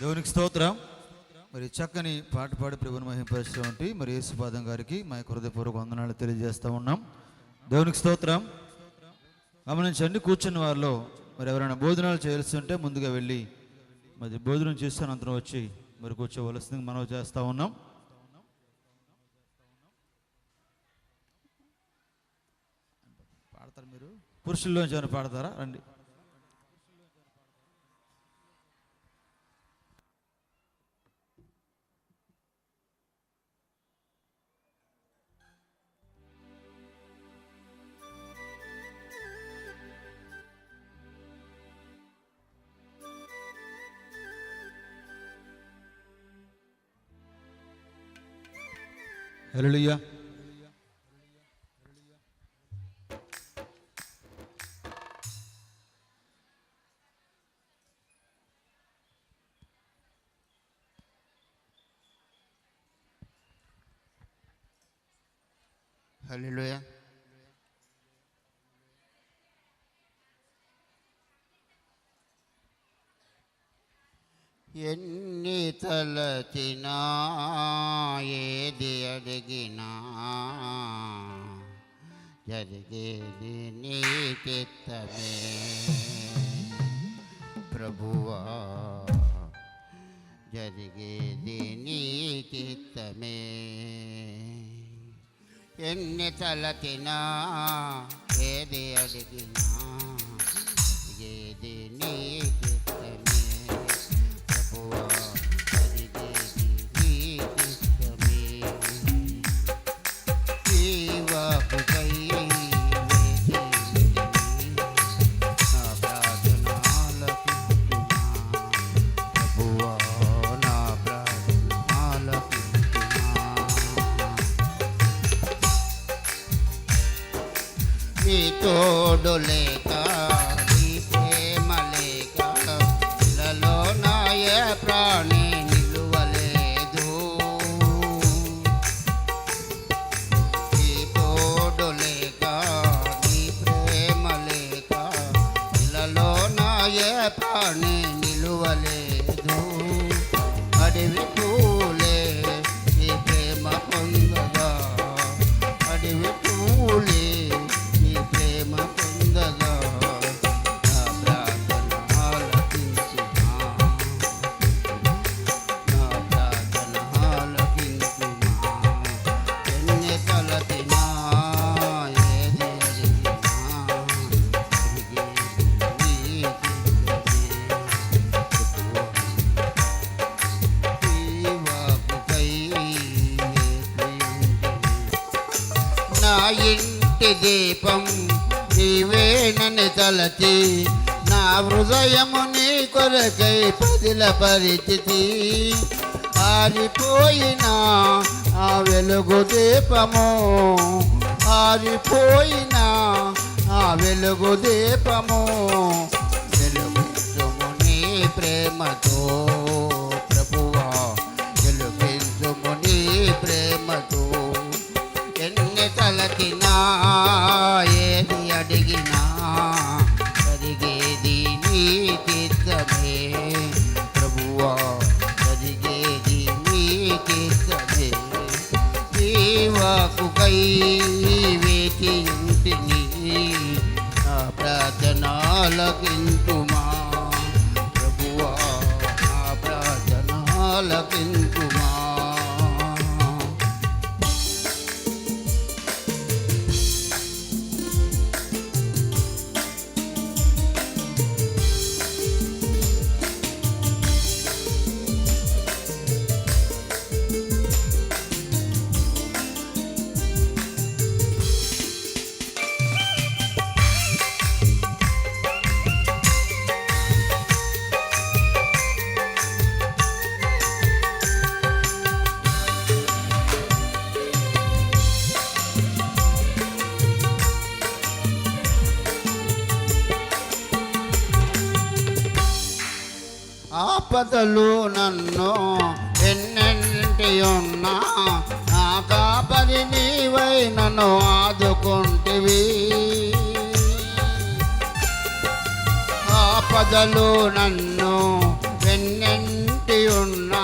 దేవునికి స్తోత్రం. మరి చక్కని పాట పాడి ప్రభుని మహింపరిచినటువంటి మరి యేసుపాదం గారికి మా హృదయపూర్వక వందనాలు తెలియజేస్తూ ఉన్నాం. దేవునికి స్తోత్రం. గమనించండి కూర్చున్న వారిలో మరి ఎవరైనా భోజనాలు చేయాల్సి ఉంటే ముందుగా వెళ్ళి మరి భోజనం చేస్తే అంతరం వచ్చి మరి కూర్చోవలసింది మనం చేస్తూ ఉన్నాం. పాడతారు మీరు? పురుషుల్లోంచి ఏమైనా పాడతారా? రండి. Hallelujah. Hallelujah. ఎన్ని తలచినా ఏది అడిగినా జరిగేది నీ చిత్తమే. ప్రభువా జరిగేది నీ చిత్తమే. ఎన్ని తలకినా ఏది అడిగినా నీ తోడు లేక దీపం నీవేనని తలచి. నా హృదయము నీ కొరకై పదిల పరిచితి. ఆరిపోయిన ఆ వెలుగు దీపము ఆరిపోయిన ఆ వెలుగు దీపము వెలుగు నీ ప్రేమతో. ఏది అడిగినా జరిగేది నీ తీర్థమే ప్రభువా జరిగేది నీ చిత్తమే జీవకుకై వేచి ఇంటిని నా ప్రార్థనాలకింటుమా ఆపదలు నన్ను ఎన్నెంటి ఉన్నా నా కాపది నీవై నన్ను ఆదుకుంటివి. ఆపదలు నన్ను ఎన్నెంటి ఉన్నా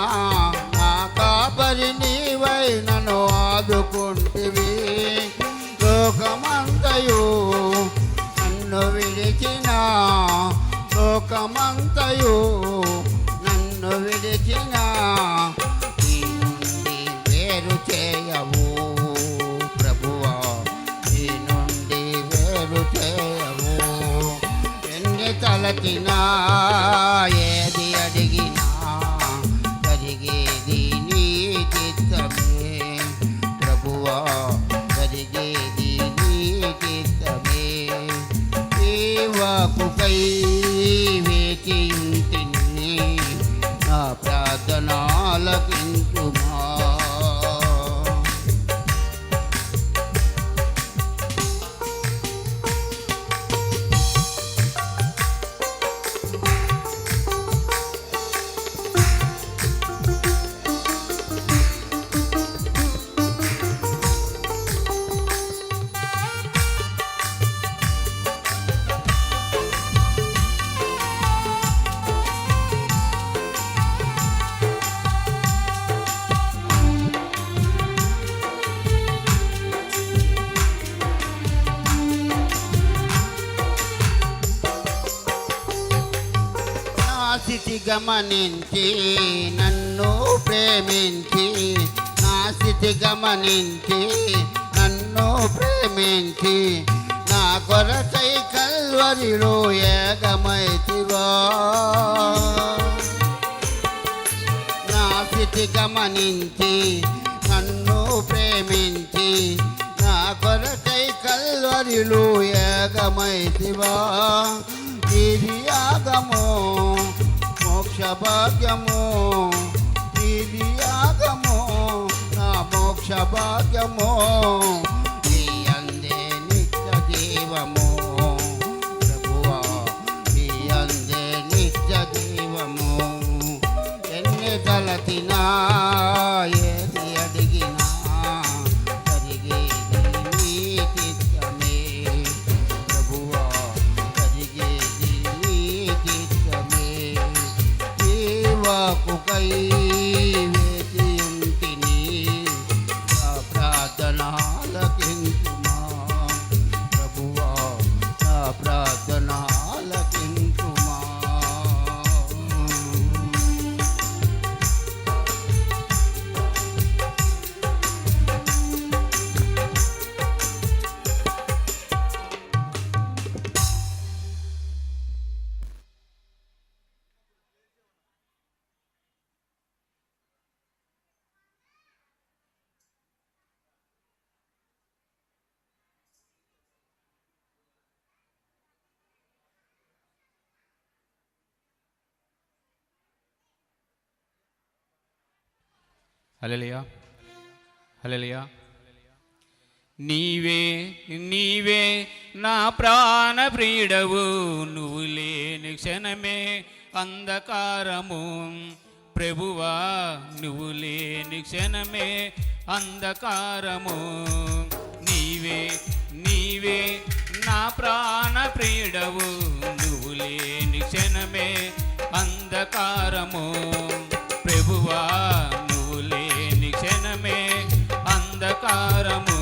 లోకమంతయు నన్ను విడిచిన నుండి వేరు చేయవు ప్రభువా. నీ నుండి వేరు చేయవు. ఎన్ని తలచినా గమనించి నన్ను ప్రేమించి నా స్థితి గమనించి నన్ను ప్రేమించి నా కొరకై కల్వరిలో ఏకమైతివా. నా స్థితి గమనించి నన్ను ప్రేమించి నా కొరకై కల్వరిలో ఏకమైతివా. ఇది ఆగమో మోక్ష భాగ్యము ఇది యాగము నా మోక్ష భాగ్యము హలలియా హలలియా నీవే నీవే నా ప్రాణ ప్రియుడవు. నువ్వు లేని క్షణమే అంధకారము. ప్రభువా నువ్వు లేని క్షణమే అంధకారము. నీవే నీవే నా ప్రాణ ప్రియుడవు. నువ్వు లేని క్షణమే అంధకారము. ప్రభువా అంధకారము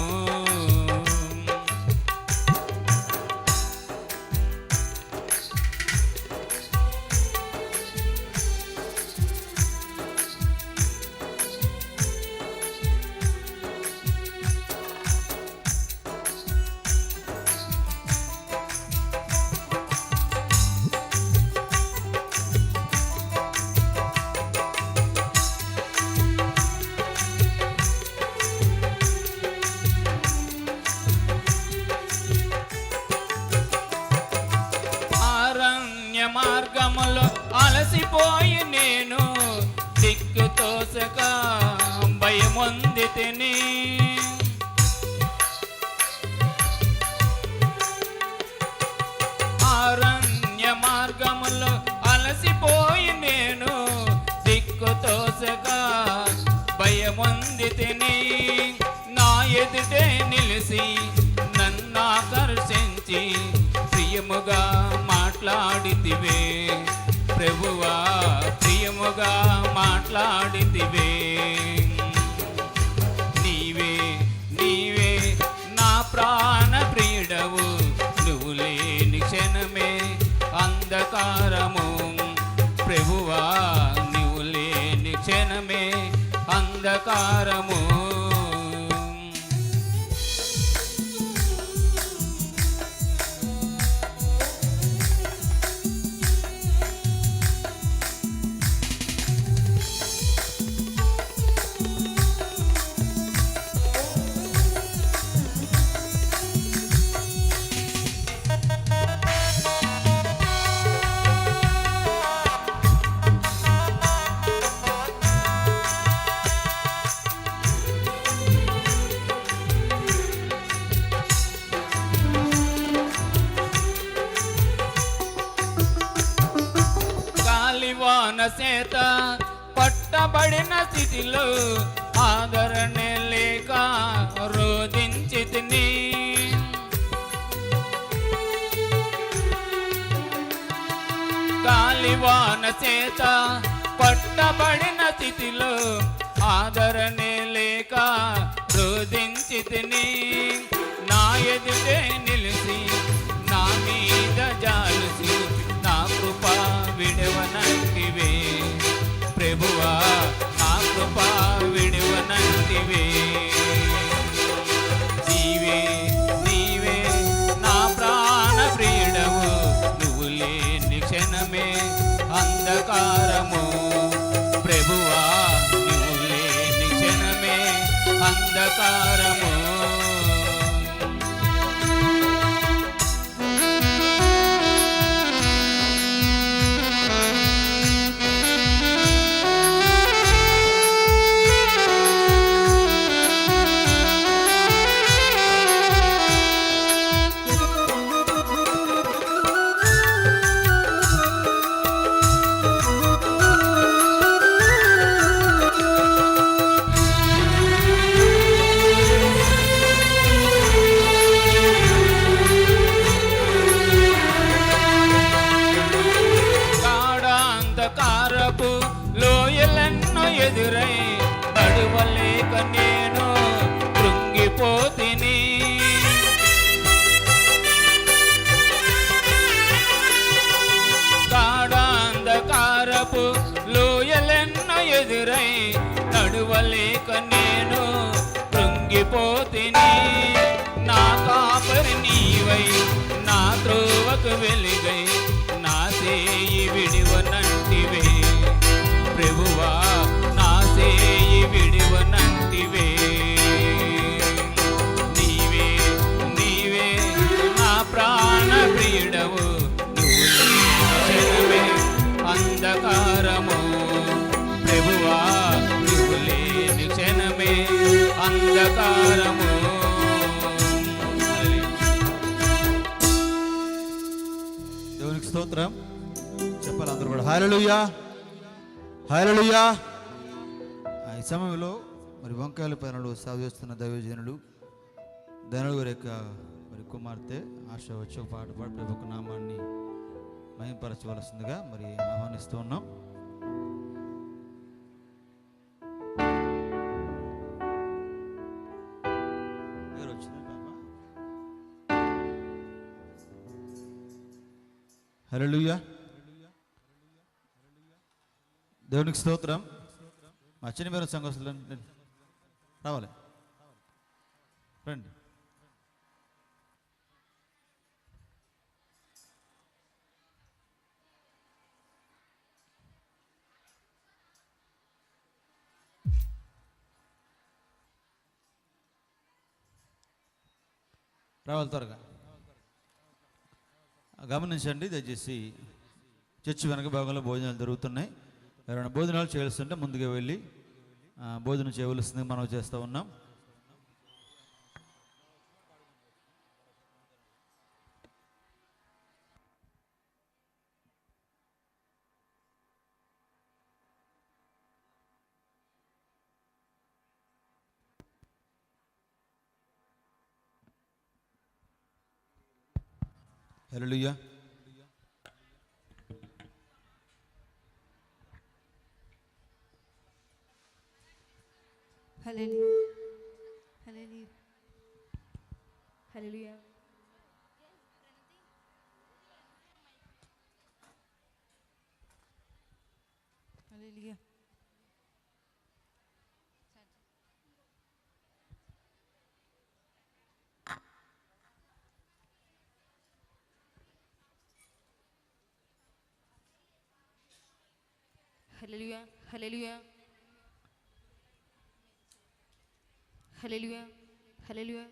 దిక్కు తోసక భయమొంది తిని అరణ్య మార్గములో అలసిపోయి నేను దిక్కు తోసగా భయముంది తిని నా ఎదుటే నిలిసి నన్ను ఆకర్షించి ప్రియముగా మాట్లాడితివే. ప్రభువా ప్రియముగా మాట్లాడితివే నీవే నీవే నా ప్రాణ ప్రియుడవు. నువ్వు లేని క్షణమే అంధకారము. ప్రభువా నువ్వు లేని క్షణమే అంధకారము. స్థితిలో ఆదరణ లేక రోధించి తిని గాలివాన చేత పట్టబడిన స్థితిలో ఆదరణ లేక రోధించితిని. నా ఎదుటే నిలిచి నా మీద జాలిసి నా కృప విడవనంటివే అంధకారము గాఢాంధకారపు లోయలెన్న ఎదురై నడువలేక నేను కృంగిపోతిని. నా కాపరి నీవై నా త్రోవకు వెలుగై నా సేయి విడివనంటివే. ప్రభువా నా సేయి విడివనంటివే. హాలలుయా హాలలుయా ఈ సమయంలో మరి వంకాయల పైనలు సాగు చేస్తున్న దైవజనులు ధనుడు గారి యొక్క మరి కుమార్తె ఆశ వచ్చి ఒక పాట పాడి ప్రభు నామాన్ని మయంపరచవలసిందిగా మరి ఆహ్వానిస్తూ ఉన్నాం. ఎవరు దేవునికి స్తోత్రం. మా చిన్న మీరు సంఘస్థులు రావాలి. రండి. రావాలి త్వరగా. గమనించండి దయచేసి చర్చి వెనక భాగంలో భోజనాలు జరుగుతున్నాయి. ఎవరైనా భోజనాలు చేయాల్సింటే ముందుగా వెళ్ళి భోజనం చేయవలసింది మనం చేస్తూ ఉన్నాం Hallelujah. Hallelujah hallelujah hallelujah hallelujah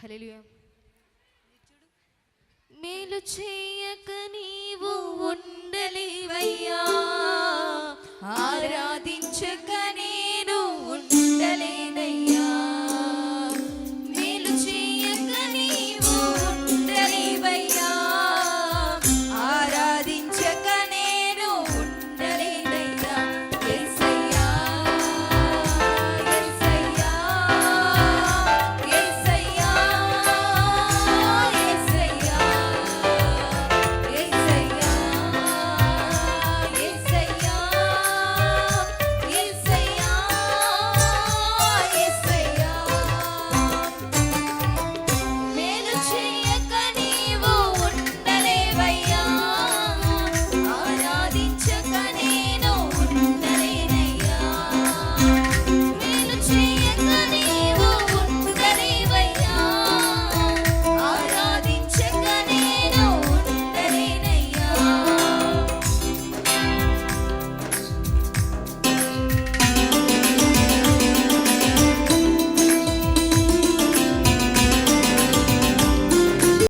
hallelujah మేలు చేయక నీవు ఉండలేవయ్యా. ఆరాధించక నేను ఉండలేదయ్యా.